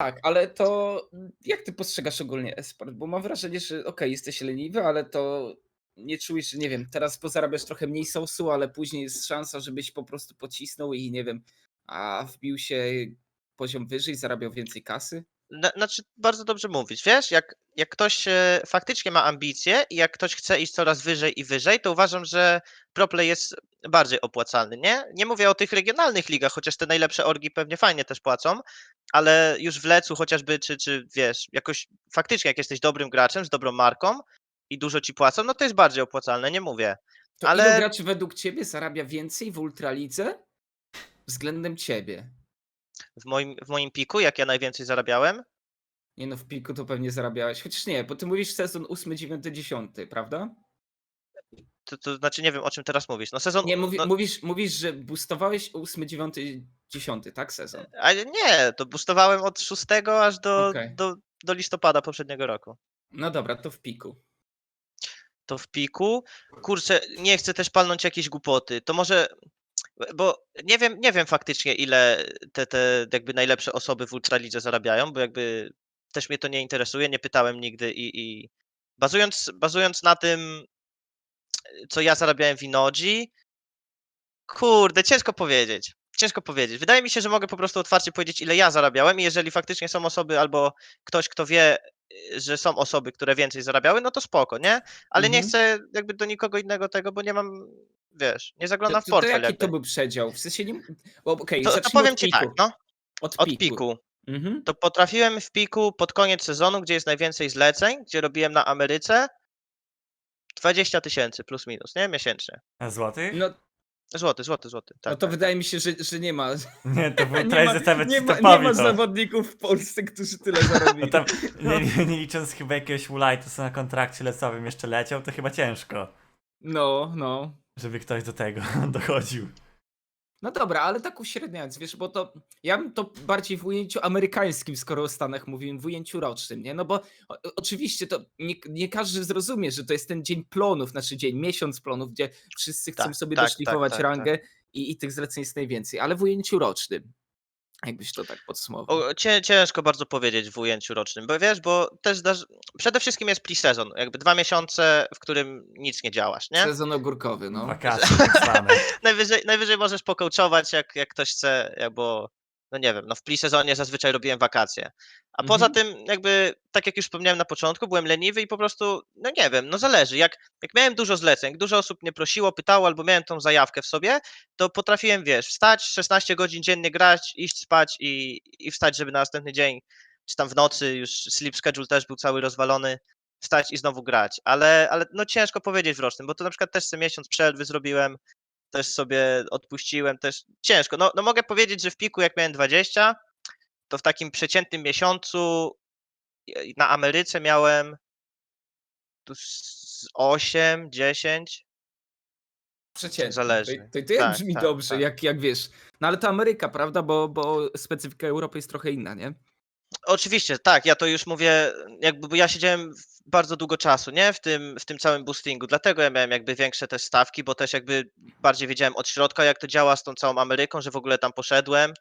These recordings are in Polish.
Tak, ale to jak ty postrzegasz ogólnie e-sport? Bo mam wrażenie, że okej, jesteś leniwy, ale to nie czujesz, że nie wiem, teraz pozarabiasz trochę mniej sosu, ale później jest szansa, żebyś po prostu pocisnął i nie wiem, a wbił się poziom wyżej, zarabiał więcej kasy? Na, znaczy, bardzo dobrze mówić. Wiesz, jak, jak ktoś e, faktycznie ma ambicje i jak ktoś chce iść coraz wyżej i wyżej, to uważam, że ProPlay jest bardziej opłacalny, nie? Nie mówię o tych regionalnych ligach, chociaż te najlepsze orgi pewnie fajnie też płacą, ale już w Lecu chociażby, czy, czy wiesz, jakoś faktycznie jak jesteś dobrym graczem, z dobrą marką i dużo ci płacą, no to jest bardziej opłacalne, nie mówię. To Ale- ilu graczy według ciebie zarabia więcej w Ultralidze względem ciebie? W moim, w moim piku, jak ja najwięcej zarabiałem, Nie no, w piku to pewnie zarabiałeś, chociaż nie, bo ty mówisz sezon 8, 9, 10, prawda? To, to znaczy nie wiem o czym teraz mówisz. No sezon. Nie, mówi, no, mówisz, mówisz, że boostowałeś 8, 9, 10, tak sezon? ale nie, to boostowałem od 6 aż do, Okej. do, do listopada poprzedniego roku. No dobra, to w piku. To w piku. Kurczę, nie chcę też palnąć jakieś głupoty. To może. Bo nie wiem, nie wiem faktycznie, ile te, te jakby najlepsze osoby w Ultralidze zarabiają, bo jakby też mnie to nie interesuje, nie pytałem nigdy i, i bazując, bazując na tym, co ja zarabiałem w Inodzi, kurde, ciężko powiedzieć. Ciężko powiedzieć. Wydaje mi się, że mogę po prostu otwarcie powiedzieć, ile ja zarabiałem i jeżeli faktycznie są osoby albo ktoś, kto wie, y, że są osoby, które więcej zarabiały, no to spoko, nie? Ale nie Mhm. chcę jakby do nikogo innego tego, bo nie mam, wiesz, nie To, zaglądam w to, to portfel jaki jakby. to był przedział? W sensie nie... bo Okej, To, to powiem od ci piku. tak, no, Od od piku. piku. Mhm. To potrafiłem w piku pod koniec sezonu, gdzie jest najwięcej zleceń, gdzie robiłem na Ameryce, 20 tysięcy plus minus, nie? Miesięcznie. A złotych? No, Złoty, złoty, złoty. Tak, no to tak. wydaje mi się, że, że nie ma. Nie, to był nie ma, nawet nie ma, nie ma zawodników w Polsce, którzy tyle No zarobili. tam, nie, nie, nie licząc chyba jakiegoś Ulaj, co na kontrakcie lecowym jeszcze leciał, to chyba ciężko, No, no. żeby ktoś do tego dochodził. No dobra, ale tak uśredniając, wiesz, bo to ja bym to bardziej w ujęciu amerykańskim, skoro o Stanach mówiłem, w ujęciu rocznym, nie? No bo o, oczywiście to nie, nie każdy zrozumie, że to jest ten dzień plonów, znaczy dzień, miesiąc plonów, gdzie wszyscy chcą Tak, sobie tak, doszlifować tak, tak, rangę I, i tych zleceń jest najwięcej, ale w ujęciu rocznym, jakbyś to tak podsumował. O, cię, ciężko bardzo powiedzieć w ujęciu rocznym, bo wiesz, bo też zdarzy... przede wszystkim jest pre-sezon, jakby dwa miesiące, w którym nic nie działasz, nie? Sezon ogórkowy, no. Wakacje tak zwane. Najwyżej, najwyżej możesz pokołczować, jak, jak ktoś chce, bo no nie wiem, no w pre-sezonie zazwyczaj robiłem wakacje. A poza Mhm. tym, jakby, tak jak już wspomniałem na początku, byłem leniwy i po prostu, no nie wiem, no zależy. Jak, jak miałem dużo zleceń, dużo osób mnie prosiło, pytało, albo miałem tą zajawkę w sobie, to potrafiłem, wiesz, wstać, 16 godzin dziennie grać, iść spać i, i wstać, żeby na następny dzień, czy tam w nocy, już sleep schedule też był cały rozwalony, wstać i znowu grać. Ale, ale no ciężko powiedzieć w rocznym, bo to na przykład też sobie miesiąc przerwy zrobiłem, też sobie odpuściłem, też ciężko. No, no mogę powiedzieć, że w piku jak miałem 20, to w takim przeciętnym miesiącu na Ameryce miałem tu z 8, 10. Przeciętnie. Zależy. To, to, to Tak, brzmi tak, dobrze, tak. Jak, jak wiesz. No ale to Ameryka, prawda? Bo, bo specyfika Europy jest trochę inna, nie? Oczywiście, tak, ja to już mówię, jakby bo ja siedziałem bardzo długo czasu, nie, w tym, w tym całym boostingu, dlatego ja miałem jakby większe też stawki, bo też jakby bardziej wiedziałem od środka, jak to działa z tą całą Ameryką, że w ogóle tam poszedłem,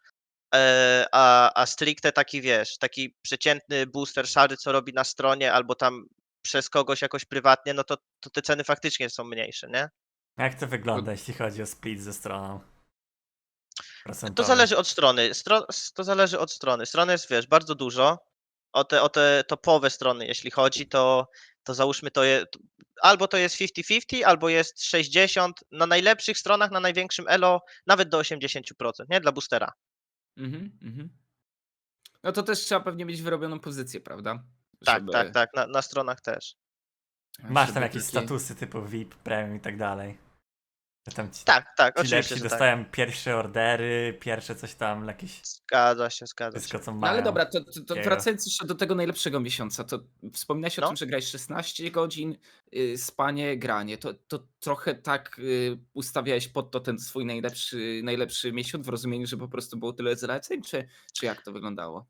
e, a, a stricte taki, wiesz, taki przeciętny booster szary, co robi na stronie, albo tam przez kogoś jakoś prywatnie, no to, to te ceny faktycznie są mniejsze, nie? Jak to wygląda, jeśli chodzi o split ze stroną? To zależy od strony. Stro, to zależy od strony. Stron jest, wiesz, bardzo dużo. O te, o te topowe strony, jeśli chodzi, to, to załóżmy to je, albo to jest 50-50, albo jest 60. Na najlepszych stronach, na największym elo, nawet do 80%, nie? Dla boostera. Mhm, mhm. No to też trzeba pewnie mieć wyrobioną pozycję, prawda? Tak, Żeby- tak, tak. Na, na stronach też. Masz tam jakieś statusy typu VIP, premium i tak dalej. Że tam ci, Tak, tak, ci oczywiście, lepsi że tak. dostają pierwsze ordery, pierwsze coś tam, jakieś Zgadza się, zgadza się. wszystko co mają. No ale dobra, to, to, to takiego. wracając jeszcze do tego najlepszego miesiąca, to wspominałeś o No. tym, że grałeś 16 godzin, y, spanie, granie. To, to trochę tak y, ustawiałeś pod to ten swój najlepszy, najlepszy miesiąc w rozumieniu, że po prostu było tyle zleceń, czy, czy jak to wyglądało?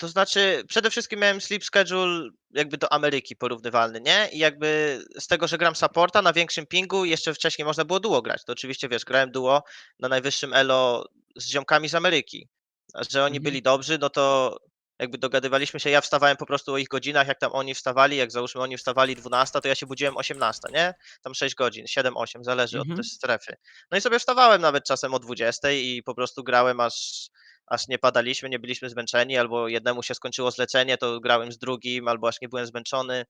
To znaczy, przede wszystkim miałem sleep schedule jakby do Ameryki porównywalny, nie? I jakby z tego, że gram supporta na większym pingu, jeszcze wcześniej można było duo grać. To oczywiście, wiesz, grałem duo na najwyższym elo z ziomkami z Ameryki. A że oni Mhm. byli dobrzy, no to jakby dogadywaliśmy się, ja wstawałem po prostu o ich godzinach, jak tam oni wstawali, jak załóżmy oni wstawali 12, to ja się budziłem 18, nie? Tam 6 godzin, 7-8, zależy Mhm. od też strefy. No i sobie wstawałem nawet czasem o 20 i po prostu grałem aż, aż nie padaliśmy, nie byliśmy zmęczeni, albo jednemu się skończyło zlecenie, to grałem z drugim, albo aż nie byłem zmęczony.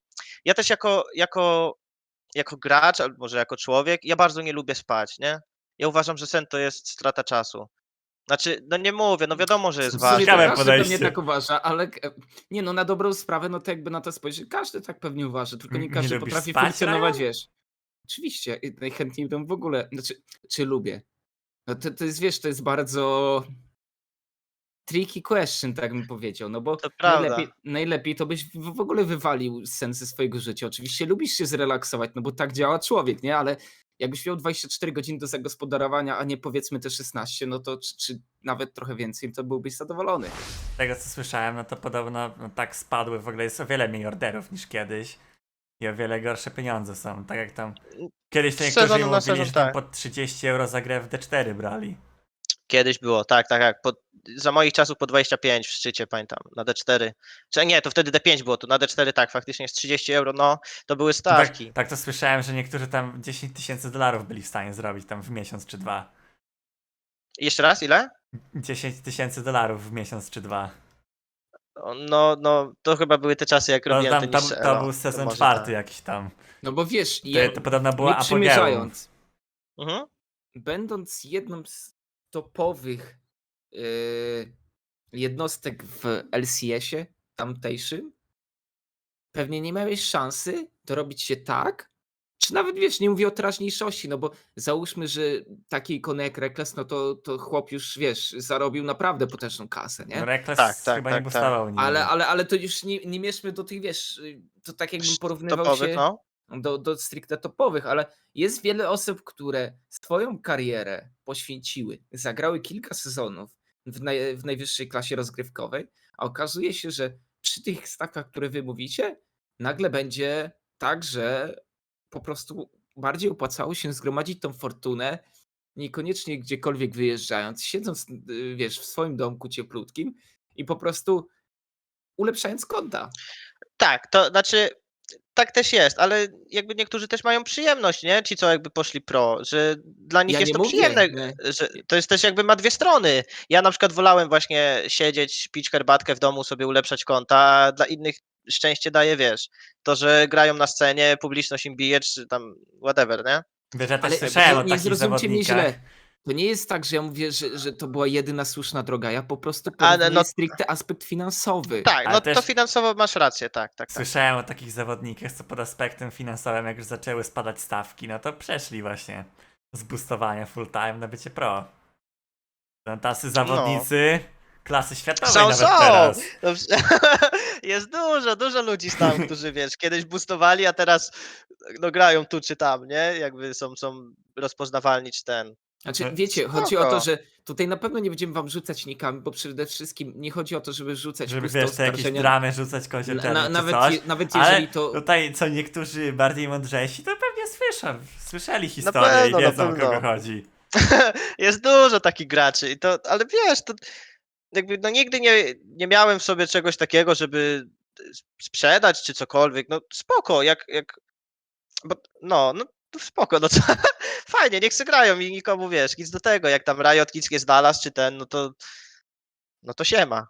Ja też jako, jako, jako gracz, albo może jako człowiek, ja bardzo nie lubię spać, nie? Ja uważam, że sen to jest strata czasu. Znaczy, no nie mówię, no wiadomo, że jest ważne. Ciekawe podejście. tak uważa, ale nie no, na dobrą sprawę, no to jakby na to spojrzeć, każdy tak pewnie uważa, tylko nie Nie każdy lubisz potrafi spać, funkcjonować, Ryan? wiesz. Oczywiście, i najchętniej bym w ogóle, znaczy, czy lubię. No to, to jest, wiesz, to jest bardzo tricky question, tak bym powiedział, no bo To najlepiej, najlepiej to byś w ogóle wywalił sens ze swojego życia. Oczywiście lubisz się zrelaksować, no bo tak działa człowiek, nie? Ale jakbyś miał 24 godziny do zagospodarowania, a nie powiedzmy te 16, no to czy, czy nawet trochę więcej, to byłbyś zadowolony. Z tego co słyszałem, no to podobno no, tak spadły, w ogóle jest o wiele mniej orderów niż kiedyś. I o wiele gorsze pieniądze są, tak jak tam... Kiedyś to Z niektórzy na mówili, sezon, że tam tak. po 30 euro za grę w D4 brali. Kiedyś było, tak, tak, tak. Po, za moich czasów po 25 w szczycie, pamiętam, na D4. Czy nie, to wtedy D5 było, to na D4 tak, faktycznie jest 30 euro, no, to były Tak, stawki. tak to słyszałem, że niektórzy tam 10 tysięcy dolarów byli w stanie zrobić tam w miesiąc czy dwa. Jeszcze raz, ile? 10 tysięcy dolarów w miesiąc czy dwa. No, no, to chyba były te czasy, jak No, robiłem tam, te to, to był sezon może czwarty tak. jakiś tam. No bo wiesz, To, ja, to podobno była apogeum. Mhm. będąc jedną z topowych yy, jednostek w LCS-ie tamtejszym, pewnie nie miałeś szansy dorobić się tak, czy nawet wiesz, nie mówię o teraźniejszości, no bo załóżmy, że taki ikony jak Rekles, no to, to chłop już, wiesz, zarobił naprawdę potężną kasę, nie? Reckless Tak, tak, chyba tak, nie tak. bustował nigdy. Ale, ale, ale to już nie, nie mieszmy do tych, wiesz, to tak jakbym porównywał Topowych, się no. Do, do stricte topowych, ale jest wiele osób, które swoją karierę poświęciły, zagrały kilka sezonów w, naj, w najwyższej klasie rozgrywkowej, a okazuje się, że przy tych stawkach, które wy mówicie, nagle będzie tak, że po prostu bardziej opłacało się zgromadzić tą fortunę, niekoniecznie gdziekolwiek wyjeżdżając, siedząc, y, wiesz, w swoim domku cieplutkim i po prostu ulepszając konta. Tak, to znaczy, tak też jest, ale jakby niektórzy też mają przyjemność, nie? Ci, co jakby poszli pro, że dla nich Ja jest to mówię, przyjemne, nie. że to jest też jakby ma dwie strony. Ja na przykład wolałem właśnie siedzieć, pić herbatkę w domu, sobie ulepszać konta, a dla innych szczęście daje, wiesz, to, że grają na scenie, publiczność im bije, czy tam whatever, nie? Wiesz, ja też Ale słyszałem nie, o nie takich zrozumcie mnie źle. To nie jest tak, że ja mówię, że, że to była jedyna słuszna droga. Ja po prostu Ale porównuję no- stricte aspekt finansowy. Tak, Ale no też- to finansowo masz rację, tak, tak, tak. Słyszałem o takich zawodnikach, co pod aspektem finansowym, jak już zaczęły spadać stawki, no to przeszli właśnie z boostowania full time na bycie pro. Są tacy zawodnicy klasy światowej Są, nawet są. teraz. No, jest dużo, dużo ludzi tam, którzy wiesz, kiedyś boostowali, a teraz no, grają tu czy tam, nie? Jakby są, są rozpoznawalni czy ten. Znaczy, No, wiecie, chodzi o to, spoko. że tutaj na pewno nie będziemy wam rzucać nikami, bo przede wszystkim nie chodzi o to, żeby rzucać Żeby puste wiesz, te jakieś oskarżenia. dramy rzucać kogoś Na, na, czy nawet, coś. je, nawet Ale jeżeli to. tutaj co niektórzy bardziej mądrzejsi, to pewnie słyszą, słyszeli historię pewno, i na wiedzą o pewno. kogo chodzi. jest dużo takich graczy, i to, ale wiesz, to jakby no nigdy nie, nie miałem w sobie czegoś takiego, żeby sprzedać czy cokolwiek. No spoko, jak, jak bo, no, no spoko, no co, fajnie, niech se grają i nikomu wiesz, nic do tego, jak tam Riot nic nie znalazł, czy ten, no to no to siema.